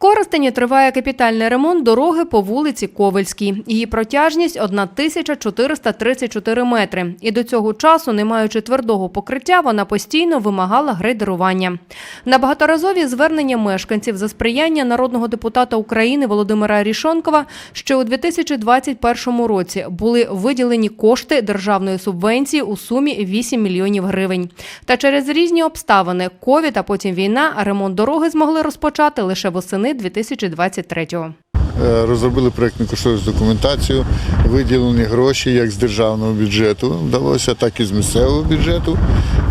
Коростені триває капітальний ремонт дороги по вулиці Ковельській. Її протяжність 1434 метри. І до цього часу, не маючи твердого покриття, вона постійно вимагала грейдерування. На багаторазові звернення мешканців за сприяння народного депутата України Володимира Рішонкова, що у 2021 році були виділені кошти державної субвенції у сумі 8 мільйонів гривень. Та через різні обставини ковід, а потім війна, ремонт дороги змогли розпочати лише восени 2023-го. Е, Розробили проєктну кошторисну документацію, виділені гроші як з державного бюджету вдалося, так і з місцевого бюджету.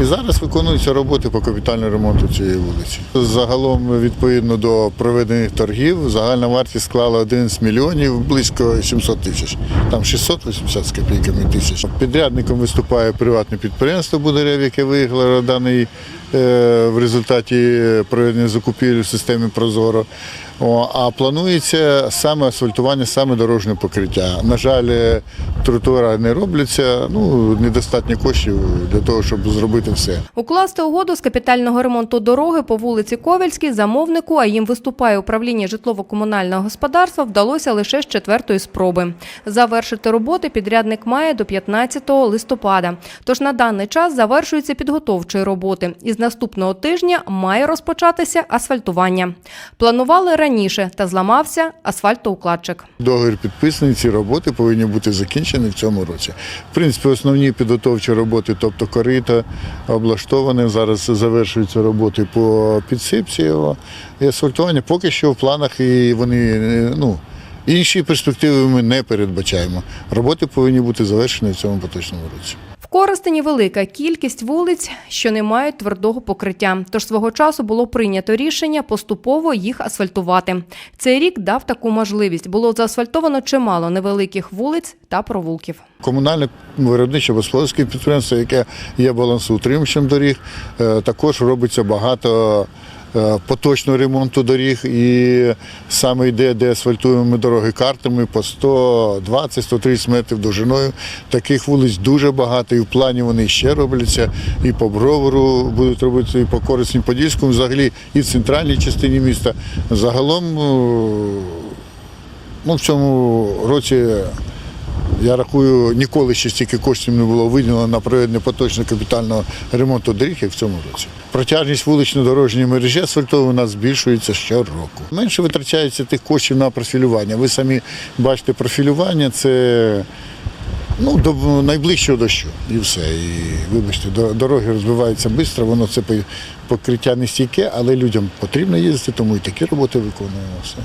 І зараз виконуються роботи по капітальному ремонту цієї вулиці. Загалом, відповідно до проведених торгів, загальна вартість склала 11 мільйонів, близько 700 тисяч. Там 680 з копійками тисяч. Підрядником виступає приватне підприємство Бударев, яке виграло даний е, в результаті проведення закупівель в системі Прозоро. А планується саме асфальтування, саме дорожнє покриття. На жаль, е, тротуари не робляться, ну недостатньо коштів для того, щоб зробити все. Укласти угоду з капітального ремонту дороги по вулиці Ковельській замовнику, а їм виступає управління житлово-комунального господарства, вдалося лише з четвертої спроби. Завершити роботи підрядник має до 15 листопада. Тож на даний час завершуються підготовчі роботи. І з наступного тижня має розпочатися асфальтування. Планували раніше та зламався асфальтоукладчик. Договір підписаний, ці роботи повинні бути закінчені в цьому році. В принципі, основні підготовчі роботи, тобто корита, облаштовані. Зараз завершуються роботи по підсипці його і асфальтування. Поки що в планах і вони ну. Інші перспективи ми не передбачаємо. Роботи повинні бути завершені в цьому поточному році. Коростені велика кількість вулиць, що не мають твердого покриття. Тож свого часу було прийнято рішення поступово їх асфальтувати. Цей рік дав таку можливість. Було заасфальтовано чимало невеликих вулиць та провулків. Комунальне виробниче господарське підприємство, яке є балансоутримувачем доріг, е, також робиться багато поточного ремонту доріг і саме йде, де асфальтуємо дороги картами по 120-130 метрів довжиною. Таких вулиць дуже багато, і в плані вони ще робляться, і по Бровару будуть робити, і по Корисні Подільському, взагалі і в центральній частині міста. Загалом е, ну, в цьому році я рахую, ніколи ще стільки коштів не було виділено на проведення поточного капітального ремонту доріг, як в цьому році. Протяжність вулично-дорожньої мережі асфальтової у нас збільшується щороку. Менше витрачається тих коштів на профілювання. Ви самі бачите, профілювання це ну, до найближчого дощу і все. І вибачте, до- дороги розбиваються швидко, воно це покриття не стійке, але людям потрібно їздити, тому і такі роботи виконуємо все.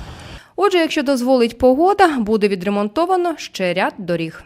Отже, якщо дозволить погода, буде відремонтовано ще ряд доріг.